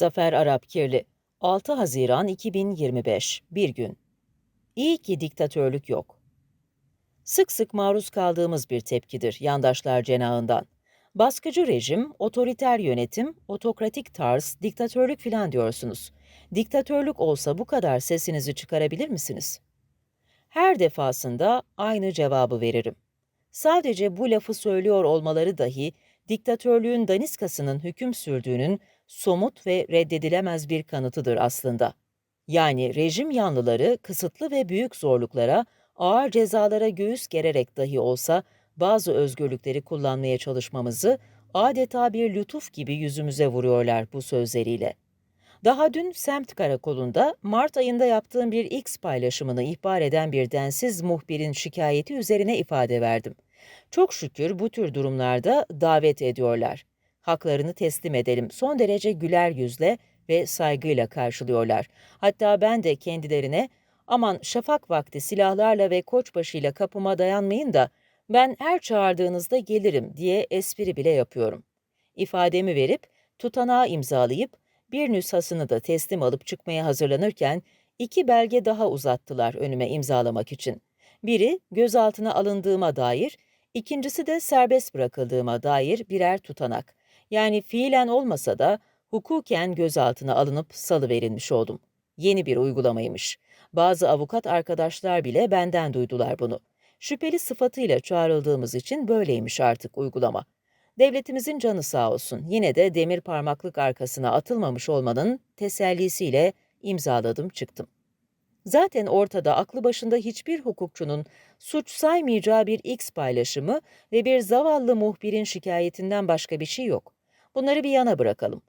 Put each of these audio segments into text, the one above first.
Zafer Arapkirli 6 Haziran 2025 Bir gün İyi ki diktatörlük yok. Sık sık maruz kaldığımız bir tepkidir yandaşlar cenahından. Baskıcı rejim, otoriter yönetim, otokratik tarz, diktatörlük filan diyorsunuz. Diktatörlük olsa bu kadar sesinizi çıkarabilir misiniz? Her defasında aynı cevabı veririm. Sadece bu lafı söylüyor olmaları dahi diktatörlüğün daniskasının hüküm sürdüğünün somut ve reddedilemez bir kanıtıdır aslında. Yani rejim yanlıları kısıtlı ve büyük zorluklara, ağır cezalara göğüs gererek dahi olsa bazı özgürlükleri kullanmaya çalışmamızı adeta bir lütuf gibi yüzümüze vuruyorlar bu sözleriyle. Daha dün semt karakolunda Mart ayında yaptığım bir X paylaşımını ihbar eden bir densiz muhbirin şikayeti üzerine ifade verdim. Çok şükür bu tür durumlarda davet ediyorlar. Haklarını teslim edelim son derece güler yüzle ve saygıyla karşılıyorlar. Hatta ben de kendilerine aman şafak vakti silahlarla ve koçbaşıyla kapıma dayanmayın da ben her çağırdığınızda gelirim diye espri bile yapıyorum. İfademi verip tutanağı imzalayıp bir nüshasını da teslim alıp çıkmaya hazırlanırken iki belge daha uzattılar önüme imzalamak için. Biri gözaltına alındığıma dair, ikincisi de serbest bırakıldığıma dair birer tutanak. Yani fiilen olmasa da hukuken gözaltına alınıp salı verilmiş oldum. Yeni bir uygulamaymış. Bazı avukat arkadaşlar bile benden duydular bunu. Şüpheli sıfatıyla çağrıldığımız için böyleymiş artık uygulama. Devletimizin canı sağ olsun. Yine de demir parmaklık arkasına atılmamış olmanın tesellisiyle imzaladım çıktım. Zaten ortada aklı başında hiçbir hukukçunun suç saymayacağı bir X paylaşımı ve bir zavallı muhbirin şikayetinden başka bir şey yok. Bunları bir yana bırakalım.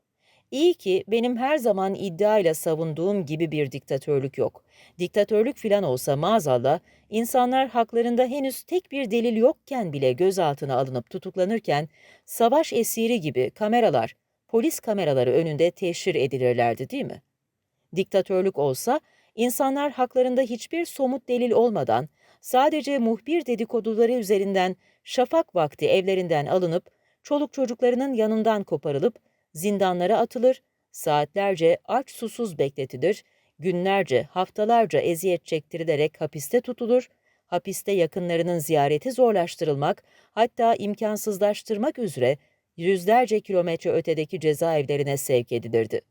İyi ki benim her zaman iddiayla savunduğum gibi bir diktatörlük yok. Diktatörlük filan olsa maazallah insanlar haklarında henüz tek bir delil yokken bile gözaltına alınıp tutuklanırken savaş esiri gibi kameralar, polis kameraları önünde teşhir edilirlerdi değil mi? Diktatörlük olsa insanlar haklarında hiçbir somut delil olmadan sadece muhbir dedikoduları üzerinden şafak vakti evlerinden alınıp çoluk çocuklarının yanından koparılıp zindanlara atılır, saatlerce aç susuz bekletilir, günlerce, haftalarca eziyet çektirilerek hapiste tutulur, hapiste yakınlarının ziyareti zorlaştırılmak, hatta imkansızlaştırmak üzere yüzlerce kilometre ötedeki cezaevlerine sevk edilirdi.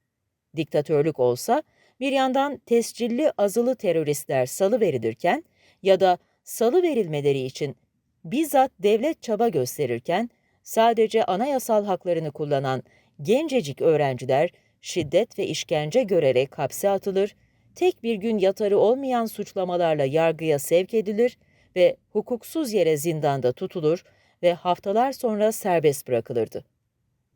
Diktatörlük olsa, bir yandan tescilli azılı teröristler salı verilirken ya da salı verilmeleri için bizzat devlet çaba gösterirken, sadece anayasal haklarını kullanan gencecik öğrenciler şiddet ve işkence görerek hapse atılır, tek bir gün yatarı olmayan suçlamalarla yargıya sevk edilir ve hukuksuz yere zindanda tutulur ve haftalar sonra serbest bırakılırdı.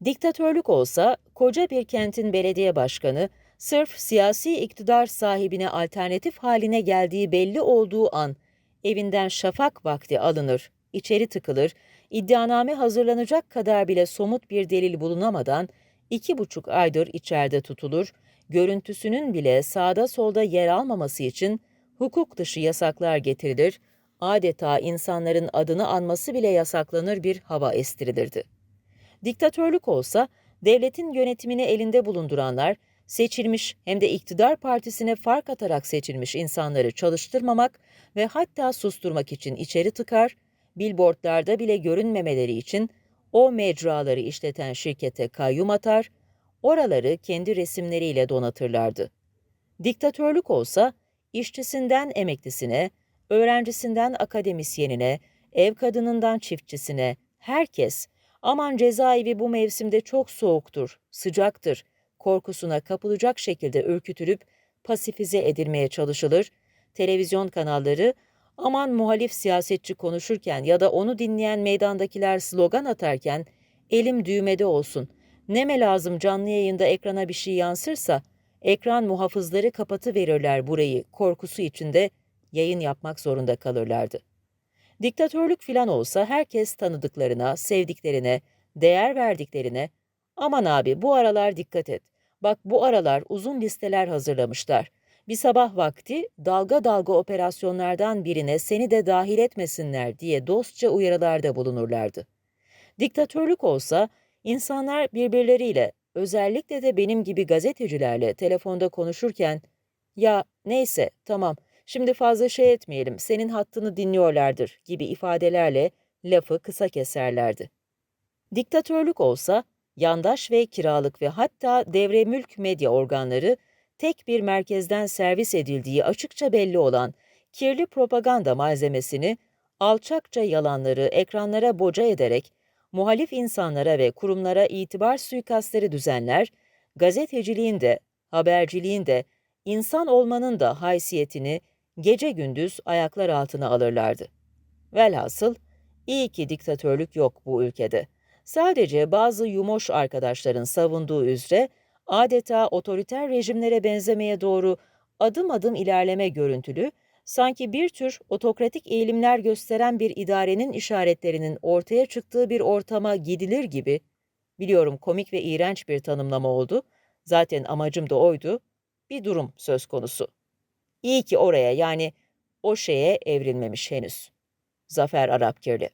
Diktatörlük olsa koca bir kentin belediye başkanı sırf siyasi iktidar sahibine alternatif haline geldiği belli olduğu an evinden şafak vakti alınır, içeri tıkılır iddianame hazırlanacak kadar bile somut bir delil bulunamadan iki buçuk aydır içeride tutulur, görüntüsünün bile sağda solda yer almaması için hukuk dışı yasaklar getirilir, adeta insanların adını anması bile yasaklanır bir hava estirilirdi. Diktatörlük olsa, devletin yönetimini elinde bulunduranlar, seçilmiş hem de iktidar partisine fark atarak seçilmiş insanları çalıştırmamak ve hatta susturmak için içeri tıkar, billboardlarda bile görünmemeleri için o mecraları işleten şirkete kayyum atar, oraları kendi resimleriyle donatırlardı. Diktatörlük olsa, işçisinden emeklisine, öğrencisinden akademisyenine, ev kadınından çiftçisine, herkes, aman cezaevi bu mevsimde çok soğuktur, sıcaktır, korkusuna kapılacak şekilde ürkütülüp pasifize edilmeye çalışılır, televizyon kanalları Aman muhalif siyasetçi konuşurken ya da onu dinleyen meydandakiler slogan atarken elim düğmede olsun. Neme lazım canlı yayında ekrana bir şey yansırsa ekran muhafızları kapatı verirler burayı korkusu içinde yayın yapmak zorunda kalırlardı. Diktatörlük filan olsa herkes tanıdıklarına, sevdiklerine, değer verdiklerine aman abi bu aralar dikkat et. Bak bu aralar uzun listeler hazırlamışlar. Bir sabah vakti dalga dalga operasyonlardan birine seni de dahil etmesinler diye dostça uyarılarda bulunurlardı. Diktatörlük olsa insanlar birbirleriyle özellikle de benim gibi gazetecilerle telefonda konuşurken, ya neyse tamam şimdi fazla şey etmeyelim senin hattını dinliyorlardır gibi ifadelerle lafı kısa keserlerdi. Diktatörlük olsa yandaş ve kiralık ve hatta devre mülk medya organları tek bir merkezden servis edildiği açıkça belli olan kirli propaganda malzemesini alçakça yalanları ekranlara boca ederek muhalif insanlara ve kurumlara itibar suikastleri düzenler, gazeteciliğin de, haberciliğin de, insan olmanın da haysiyetini gece gündüz ayaklar altına alırlardı. Velhasıl, iyi ki diktatörlük yok bu ülkede. Sadece bazı yumoş arkadaşların savunduğu üzere adeta otoriter rejimlere benzemeye doğru adım adım ilerleme görüntülü, sanki bir tür otokratik eğilimler gösteren bir idarenin işaretlerinin ortaya çıktığı bir ortama gidilir gibi, biliyorum komik ve iğrenç bir tanımlama oldu, zaten amacım da oydu, bir durum söz konusu. İyi ki oraya yani o şeye evrilmemiş henüz. Zafer Arapkirli